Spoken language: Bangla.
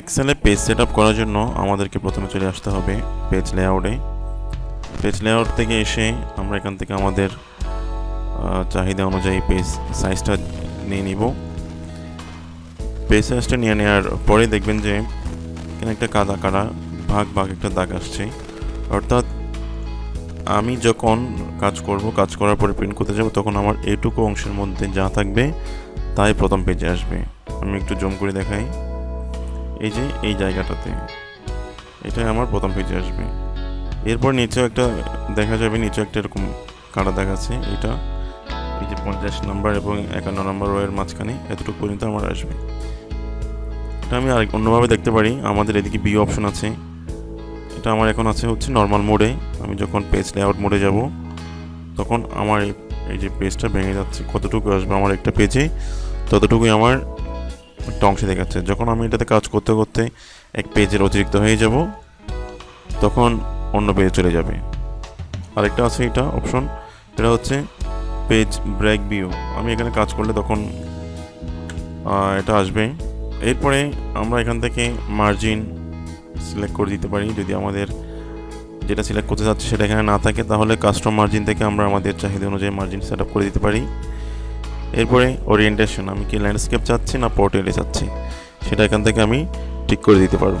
এক্সেলে পেজ সেট করার জন্য আমাদেরকে প্রথমে চলে আসতে হবে পেজ লেআউটে পেজ লেআউট থেকে এসে আমরা এখান থেকে আমাদের চাহিদা অনুযায়ী পেজ সাইজটা নিয়ে নিব। পেজ সাইজটা নিয়ে নেওয়ার পরে দেখবেন যে এখানে একটা কাদা কাটা ভাগ ভাগ একটা দাগ আসছে। অর্থাৎ আমি যখন কাজ করব, কাজ করার পরে প্রিন্ট করতে যাব, তখন আমার এইটুকু অংশের মধ্যে যা থাকবে, তাই প্রথম পেজে আসবে। আমি একটু জম করে দেখাই। এই যে এই জায়গাটাতে, এটাই আমার প্রথম পেজে আসবে। এরপর নিচেও একটা দেখা যাবে নিচে একটা এরকম কাটা দেখাচ্ছে, এটা। এই যে পঞ্চাশ নাম্বার এবং একান্ন নাম্বার ওয়ের মাঝখানে এতটুকু পর্যন্ত আমার আসবে। এটা আমি আরেক অন্যভাবে দেখতে পারি, আমাদের এদিকে বি অপশন আছে। এটা আমার এখন আছে হচ্ছে নর্মাল মোডে আমি যখন পেজ লেআউট মোডে যাব, তখন আমার এই যে পেজটা ভেঙে যাচ্ছে। কতটুকু আসবে আমার একটা পেজে ততটুকুই আমার একটা অংশে দেখাচ্ছে যখন আমি এটাতে কাজ করতে করতে এক পেজের অতিরিক্ত হয়ে যাব, তখন অন্য পেজে চলে যাবে। আরেকটা আছে এটা অপশন এটা হচ্ছে পেজ ব্রেক ভিউ আমি এখানে কাজ করলে তখন এটা আসবে। এরপরে আমরা এখান থেকে মার্জিন সিলেক্ট করে দিতে পারি। যদি আমাদের যেটা সিলেক্ট করতে চাচ্ছি সেটা এখানে না থাকে, তাহলে কাস্টম মার্জিন থেকে আমরা আমাদের চাহিদা অনুযায়ী মার্জিন সেট করে দিতে পারি। এরপরে ওরিয়েন্টেশন আমি কি ল্যান্ডস্কেপ চাচ্ছি না পোর্ট্রেটে চাচ্ছি? সেটা এখান থেকে আমি ঠিক করে দিতে পারব।